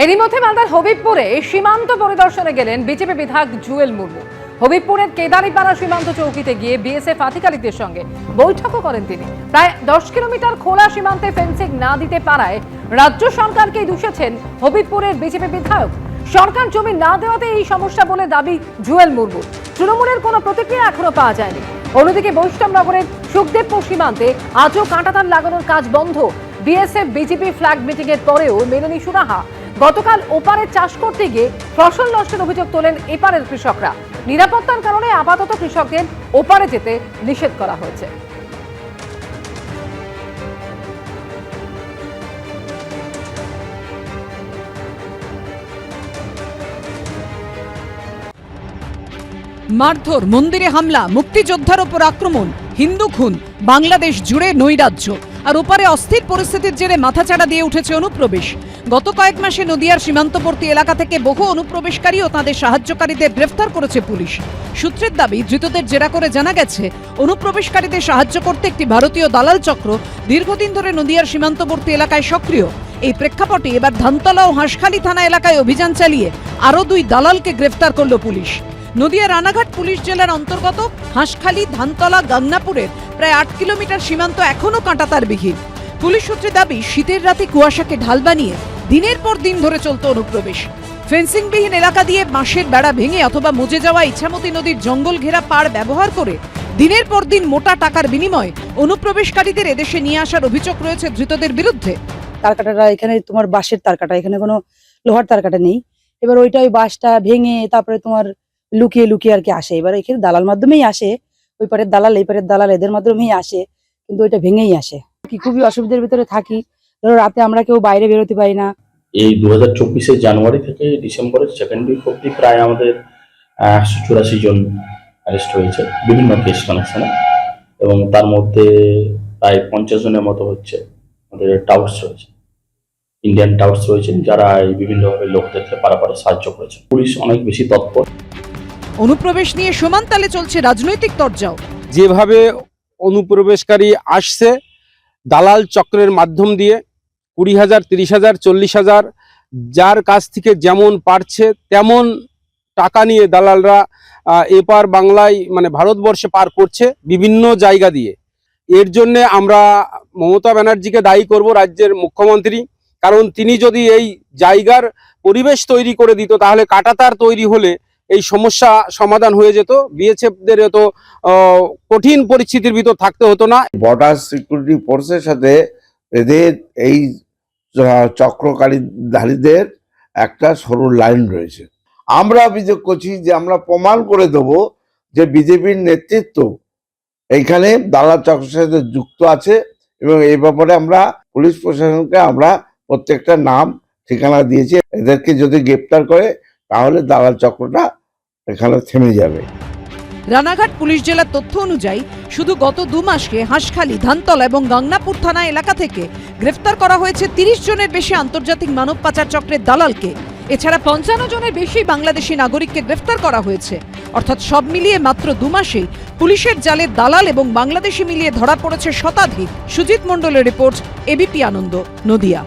এরই মধ্যে মালদার হবিবপুরে সীমান্ত পরিদর্শনে গেলেন বিজেপি বিধায়ক জুয়েল মুর্মু। হবিবপুরের কেদারিপাড়া সীমান্ত চৌকিতে গিয়ে বিএসএফ আধিকারিকদের সঙ্গে বৈঠকও করেন তিনি। প্রায় দশ কিলোমিটার খোলা সীমান্তে ফেন্সিং না দিতে পারায় রাজ্য সরকারকেই দুষেছেন হবিবপুরের বিজেপি বিধায়ক। সরকার জমি না দেওয়াতে এই সমস্যা বলে দাবি জুয়েল মুর্মু। তৃণমূলের কোনো প্রতিক্রিয়া এখনও পাওয়া যায়নি। অন্যদিকে বৈষ্ণবনগরের সুখদেবপুর সীমান্তে আজও কাঁটাতার লাগানোর কাজ বন্ধ। বিএসএফ, বিজেপি ফ্ল্যাগ মিটিং এর পরেও মেলেনি সুরাহা। গতকাল ওপারে চাষ করতে গিয়ে ফসল নষ্টের অভিযোগ তোলেন এপারের কৃষকরা। নিরাপত্তার কারণে আপাতত কৃষকদের ওপারে যেতে নিষেধ করা হয়েছে। মারধর, মন্দিরে হামলা, মুক্তিযোদ্ধার ওপর আক্রমণ, হিন্দু খুন, বাংলাদেশ জুড়ে নৈরাজ্য। আর ওপারে অস্থির পরিস্থিতির জেরে মাথাচাড়া দিয়ে উঠেছে অনুপ্রবেশ। গত কয়েক মাসে নদিয়ার সীমান্তবর্তী এলাকা থেকে বহু অনুপ্রবেশকারী ও তাদের সাহায্যকারীদের গ্রেফতার করেছে পুলিশ। সূত্রের দাবি, ধৃতদের জেরা করে জানা গেছে, অনুপ্রবেশকারীদের সাহায্য করতে একটি ভারতীয় দালাল চক্র দীর্ঘদিন ধরে নদিয়ার সীমান্তবর্তী এলাকায় সক্রিয়। এই প্রেক্ষাপটে এবার ধানতলা ও হাঁসখালি থানা এলাকায় অভিযান চালিয়ে আরও দুই দালালকে গ্রেফতার করল পুলিশ। নদিয়া রানাঘাট পুলিশ জেলার অন্তর্গত হাঁসখালী, ধানতলা গাংনাপুরের প্রায় আট কিলোমিটার সীমান্ত এখনও কাঁটাতার বিহীন পুলিশ সূত্রে দাবি, শীতের রাতে কুয়াশাকে ঢাল বানিয়ে দিনের পর দিন ধরে চলত অনুপ্রবেশ। ফেন্সিংবিহীন এলাকা দিয়ে বাঁশের বেড়া ভেঙে অথবা মজে যাওয়া ইছামতি নদীর জঙ্গল ঘেরা পাড় ব্যবহার করে দিনের পর দিন মোটা টাকার বিনিময়ে অনুপ্রবেশকারীদের এদেশে নিয়ে আসার অভিযোগ রয়েছে ধৃতদের বিরুদ্ধে। তার কাটাটা এখানে, তোমার বাঁশের তারকাটা, এখানে কোনো লোহার তারকাটা নেই। এবার ওইটা ওই বাঁশটা ভেঙে তারপরে তোমার লুকিয়ে লুকিয়ে আর কি আসে। এবার এখানে দালাল মাধ্যমেই আসে, ওই পারের দালাল, এই পারের দালাল এদের মাধ্যমেই আসে, কিন্তু ওইটা ভেঙেই আসে। কি খুবই অসুবিধার ভিতরে থাকি। ধরো রাতে আমরা কেউ বাইরে বেরোতে পারি না। এই দু হাজার জানুয়ারি থেকে ডিসেম্বরের সেকেন্ড উইক অব্দি প্রায় আমাদের একশো চুরাশি জন অ্যারেস্ট হয়েছে বিভিন্ন কেস কানেকশনে এবং তার মধ্যে প্রায় পঞ্চাশ জনের মতো হচ্ছে আমাদের টাউটস রয়েছে। ইন্ডিয়ান টাউটস রয়েছেন যারা এই বিভিন্নভাবে লোকদেরকে পারাপারে সাহায্য করেছে। পুলিশ অনেক বেশি তৎপর। অনুপ্রবেশ নিয়ে সমান তালে চলছে রাজনৈতিক তরজাও। যেভাবে অনুপ্রবেশকারী আসছে দালাল চক্রের মাধ্যম দিয়ে কুড়ি হাজার, তিরিশ হাজার, চল্লিশ হাজার, যার কাছ থেকে যেমন পারছে তেমন টাকা নিয়ে দালালরা এপার বাংলায় মানে ভারতবর্ষে পার করছে বিভিন্ন জায়গা দিয়ে। এর জন্য আমরা মমতা ব্যানার্জিকে দায়ী করব রাজ্যের মুখ্যমন্ত্রী। কারণ তিনি যদি এই জায়গার পরিবেশ তৈরি করে দিত, তাহলে কাটাতার তৈরি হলে এই সমস্যা সমাধান হয়ে যেত। বিএসএফদের এত কঠিন পরিস্থিতির ভিতর থাকতে হতো না। বর্ডার সিকিউরিটি ফোর্সের সাথে এদের এই চক্রকারীধারীদের একটা সরু লাইন রয়েছে। আমরা অভিযোগ করছি যে আমরা প্রমাণ করে দেব যে বিজেপির নেতৃত্ব এইখানে দালাল চক্রের সাথে যুক্ত আছে এবং এই ব্যাপারে আমরা পুলিশ প্রশাসনকে আমরা প্রত্যেকটা নাম ঠিকানা দিয়েছি। এদেরকে যদি গ্রেপ্তার করে তাহলে দালাল চক্রটা এখানে থেমে যাবে। রানাঘাট পুলিশ জেলার তথ্য অনুযায়ী, শুধু গত দু মাসকে হাঁসখালী, ধানতলা এবং গাংনাপুর থানা এলাকা থেকে গ্রেফতার করা হয়েছে তিরিশ জনের বেশি আন্তর্জাতিক মানব পাচার চক্রের দালালকে। এছাড়া পঞ্চান্ন জনের বেশি বাংলাদেশি নাগরিককে গ্রেফতার করা হয়েছে। অর্থাৎ সব মিলিয়ে মাত্র দু মাসেই পুলিশের জালে দালাল এবং বাংলাদেশি মিলিয়ে ধরা পড়েছে শতাধিক। সুজিত মণ্ডলের রিপোর্ট, এবিপি আনন্দ, নদিয়া।